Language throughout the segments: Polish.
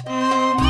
To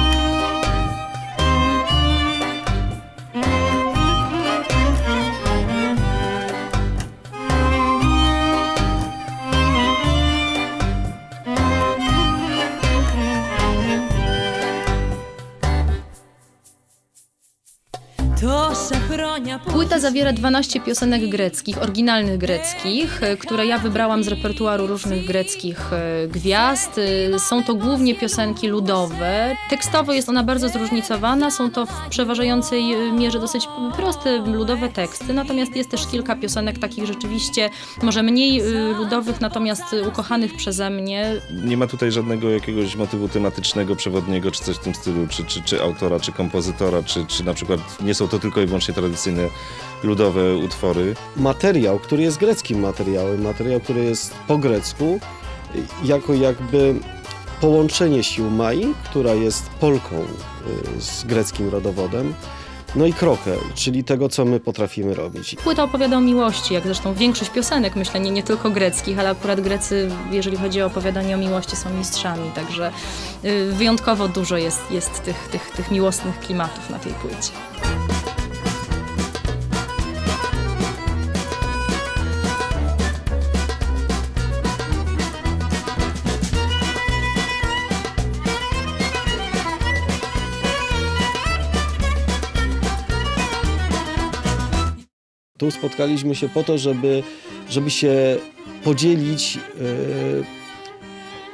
Płyta zawiera 12 piosenek greckich, oryginalnych greckich, e, które ja wybrałam z repertuaru różnych greckich e, gwiazd. E, Są to głównie piosenki ludowe. Tekstowo jest ona bardzo zróżnicowana, są to w przeważającej mierze dosyć proste ludowe teksty, natomiast jest też kilka piosenek takich rzeczywiście może mniej ludowych, natomiast ukochanych przeze mnie. Nie ma tutaj żadnego jakiegoś motywu tematycznego, przewodniego, czy coś w tym stylu, czy, czy, czy autora, czy kompozytora, czy, czy na przykład nie są to tylko i wyłącznie tradycyjne ludowe utwory. materiał, który jest greckim materiałem, materiał, który jest po grecku, jako jakby połączenie sił Mai, która jest Polką y, z greckim rodowodem, no i krokę, czyli tego, co my potrafimy robić. Płyta opowiada o miłości, jak zresztą większość piosenek, myślę, nie, nie tylko greckich, ale akurat Grecy, jeżeli chodzi o opowiadanie o miłości, są mistrzami, także y, wyjątkowo dużo jest, jest tych, tych, tych miłosnych klimatów na tej płycie. Tu spotkaliśmy się po to, żeby, żeby się podzielić e,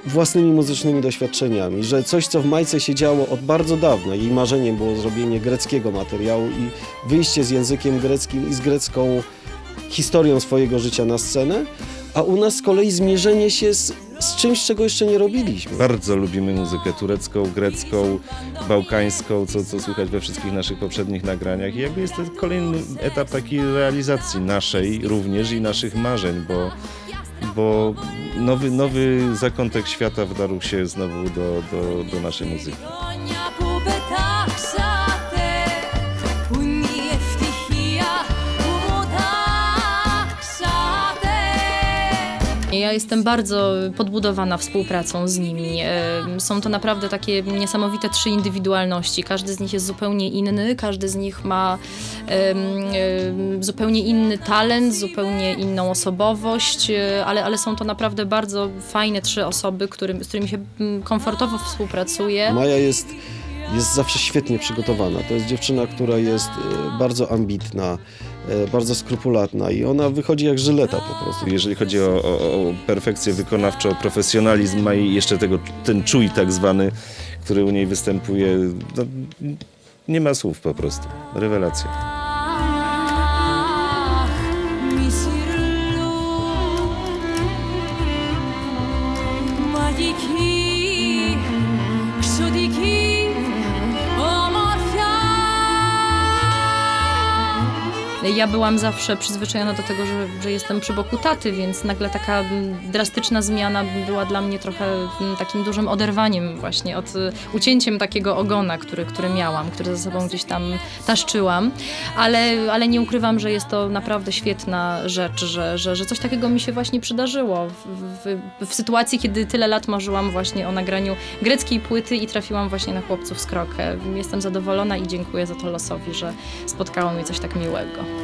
własnymi muzycznymi doświadczeniami, że coś, co w Majce się działo od bardzo dawna, jej marzeniem było zrobienie greckiego materiału i wyjście z językiem greckim i z grecką historią swojego życia na scenę, a u nas z kolei zmierzenie się z, z czymś, czego jeszcze nie robiliśmy. Bardzo lubimy muzykę turecką, grecką, bałkańską, co, co słychać we wszystkich naszych poprzednich nagraniach. I jakby jest to kolejny etap takiej realizacji naszej również i naszych marzeń, bo, bo nowy, nowy zakątek świata wdarł się znowu do, do, do naszej muzyki. Ja jestem bardzo podbudowana współpracą z nimi. Są to naprawdę takie niesamowite trzy indywidualności. Każdy z nich jest zupełnie inny, każdy z nich ma zupełnie inny talent, zupełnie inną osobowość, e, ale, ale są to naprawdę bardzo fajne trzy osoby, którym, z którymi się mm, komfortowo współpracuje. Maja jest, jest zawsze świetnie przygotowana. To jest dziewczyna, która jest e, bardzo ambitna, bardzo skrupulatna i ona wychodzi jak żyleta po prostu. Jeżeli chodzi o, o, o perfekcję wykonawczą, profesjonalizm, ma i jeszcze tego, ten czuj tak zwany, który u niej występuje, no, nie ma słów po prostu. Rewelacja. Αχ, Ja byłam zawsze przyzwyczajona do tego, że, że jestem przy boku taty, więc nagle taka drastyczna zmiana była dla mnie trochę takim dużym oderwaniem właśnie od y, ucięciem takiego ogona, który, który miałam, który ze sobą gdzieś tam taszczyłam, ale, ale nie ukrywam, że jest to naprawdę świetna rzecz, że, że, że coś takiego mi się właśnie przydarzyło w, w, w sytuacji, kiedy tyle lat marzyłam właśnie o nagraniu greckiej płyty i trafiłam właśnie na chłopców z krokę. Jestem zadowolona i dziękuję za to losowi, że spotkało mnie coś tak miłego.